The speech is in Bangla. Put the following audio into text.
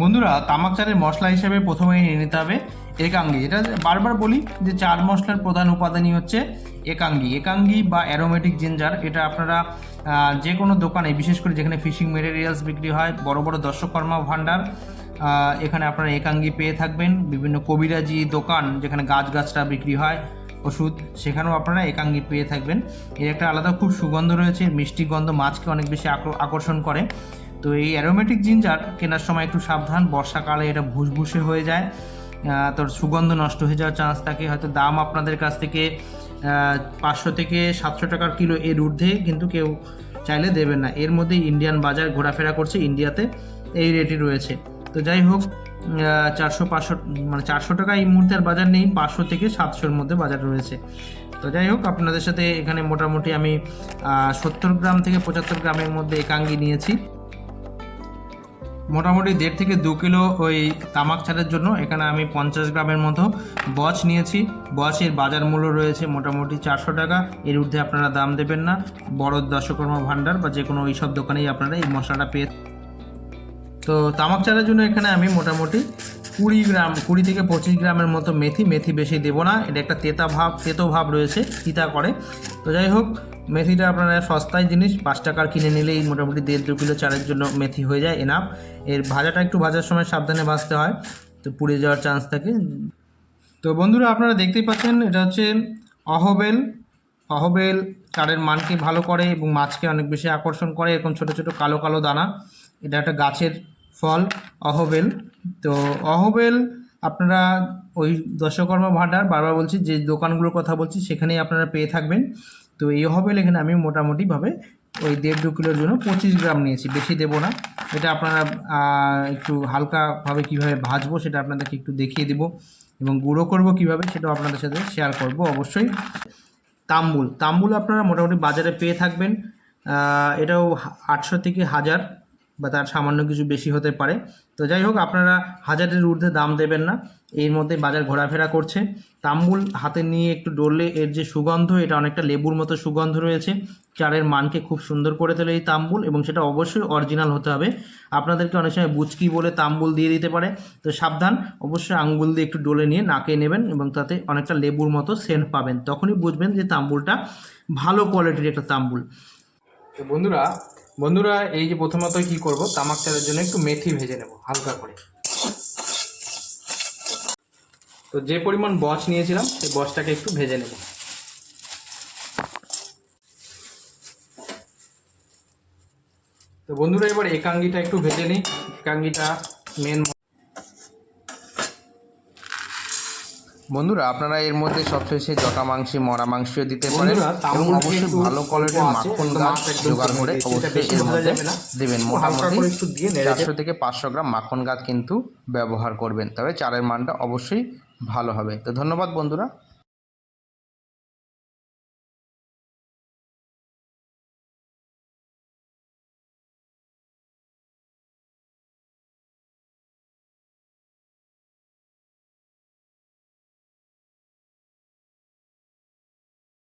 বন্ধুরা, তামাক চালের মশলা হিসেবে প্রথমেই নিয়ে নিতে হবে একাঙ্গি। এটা বারবার বলি যে চার মশলার প্রধান উপাদানই হচ্ছে একাঙ্গি। একাঙ্গি বা অ্যারোমেটিক জিঞ্জার এটা আপনারা যে কোনো দোকানে, বিশেষ করে যেখানে ফিশিং মেটেরিয়ালস বিক্রি হয়, বড় বড় দর্শকর্মা ভাণ্ডার এখানে আপনারা একাঙ্গি পেয়ে থাকবেন। বিভিন্ন কবিরাজি দোকান যেখানে গাছ গাছটা বিক্রি হয় ওষুধ, সেখানেও আপনারা একাঙ্গি পেয়ে থাকবেন। এর একটা আলাদা খুব সুগন্ধ রয়েছে, মিষ্টি গন্ধ মাছকে অনেক বেশি আকর- আকর্ষণ করে। তো এই অ্যারোমেটিক জিঞ্জার কেনার সময় একটু সাবধান, বর্ষাকালে এটা ভুসভুসে হয়ে যায় তোর সুগন্ধ নষ্ট হয়ে যাওয়ার চান্স থাকে। হয়তো দাম আপনাদের কাছ থেকে পাঁচশো থেকে সাতশো টাকার কিলো এর ঊর্ধ্বে, কিন্তু কেউ চাইলে দেবেন না। এর মধ্যে ইন্ডিয়ান বাজার ঘোরাফেরা করছে, ইন্ডিয়াতে এই রেটই রয়েছে। তো যাই হোক চারশো পাঁচশো মানে চারশো টাকা এই মুহূর্তে আর বাজার নেই, পাঁচশো থেকে সাতশোর মধ্যে বাজার রয়েছে। তো যাই হোক, আপনাদের সাথে এখানে মোটামুটি আমি সত্তর গ্রাম থেকে পঁচাত্তর গ্রামের মধ্যে একাঙ্গি নিয়েছি। মোটামুটি দেড় থেকে দু কিলো ওই তামাক ছাড়ের জন্য, এখানে আমি পঞ্চাশ গ্রামের মতো বচ নিয়েছি। বচের বাজার মূল্য রয়েছে মোটামুটি চারশো টাকা। এর ঊর্ধ্বে আপনারা দাম দেবেন না। বড় দশকর্ম ভাণ্ডার বা যে কোনো এইসব দোকানেই আপনারা এই মশলাটা পেয়ে তো তামাক চালের জন্য এখানে আমি মোটামুটি কুড়ি গ্রাম, কুড়ি থেকে পঁচিশ গ্রামের মতো মেথি মেথি বেশি দেবো না। এটা একটা তেতা ভাব, তেতো ভাব রয়েছে, তিতা করে। তো যাই হোক, মেথিটা আপনারা সস্তায় জিনিস, পাঁচ টাকার কিনে নিলেই মোটামুটি দেড় দু কিলো চারের জন্য মেথি হয়ে যায় এনাফ এর ভাজাটা একটু ভাজার সময় সাবধানে ভাজতে হয়, তো পুড়ে যাওয়ার চান্স থাকে। তো বন্ধুরা, আপনারা দেখতেই পাচ্ছেন, এটা হচ্ছে অহবেল। অহবেল চারের মানকে ভালো করে এবং মাছকে অনেক বেশি আকর্ষণ করে, এরকম ছোটো ছোটো কালো কালো দানা। এটা একটা গাছের ফল, অহবেল। তো অহবেল, আপনারা ওই দশকর্মা ভাণ্ডার বারবার বলছি, যে দোকানগুলোর কথা বলছি, সেখানেই আপনারা পেয়ে থাকবেন। তো এই অহবেল এখানে আমি মোটামুটিভাবে ওই দেড় দু কিলোর জন্য পঁচিশ গ্রাম নিয়েছি, বেশি দেবো না। এটা আপনারা একটু হালকাভাবে কীভাবে ভাজবো সেটা আপনাদেরকে একটু দেখিয়ে দেবো এবং গুঁড়ো করব কীভাবে সেটাও আপনাদের সাথে শেয়ার করব অবশ্যই। তাম্বুল তাম্বুল আপনারা মোটামুটি বাজারে পেয়ে থাকবেন। এটাও আটশো থেকে হাজার বা তার সামান্য কিছু বেশি হতে পারে। তো যাই হোক, আপনারা হাজারের ঊর্ধ্বে দাম দেবেন না। এর মধ্যে বাজার ঘোরাফেরা করছে। তাম্বুল হাতে নিয়ে একটু ডললে এর যে সুগন্ধ, এটা অনেকটা লেবুর মতো সুগন্ধ রয়েছে। চারের মানকে খুব সুন্দর করে তোলে এই তাম্বুল এবং সেটা অবশ্যই অরিজিনাল হতে হবে। আপনাদেরকে অনেক সময় বুচকি বলে তাম্বুল দিয়ে দিতে পারে। তো সাবধান, অবশ্যই আঙ্গুল দিয়ে একটু ডলে নিয়ে নাকে নেবেন এবং তাতে অনেকটা লেবুর মতো সেন্ট পাবেন। তখনই বুঝবেন যে তাম্বুলটা ভালো কোয়ালিটির একটা তাম্বুল। বন্ধুরা বন্ধুরা, এই যে প্রথমত কি করব? তামাক চালের জন্য একটু মেথি ভেজে নেব, হালকা করে। তো যে পরিমাণ বচ নিয়েছিলাম, সেই বচটাকে একটু ভেজে নেব। তো বন্ধুরা, এবার একাঙ্গিটা একটু ভেজে নিই। একাঙ্গিটা মেন বন্ধুরা আপনারা এর মধ্যে সবশেষে জটা মাংসে মরা মাংস দিতে পারেন এবং অবশ্যই ভালো কোয়ালিটির মাখন গাছ জোগাড় করে অবশ্যই এর মধ্যে দেবেন মোটামুটি চারশো থেকে পাঁচশো গ্রাম মাখন গাছ কিন্তু ব্যবহার করবেন তবে চারের মানটা অবশ্যই ভালো হবে। তো ধন্যবাদ বন্ধুরা।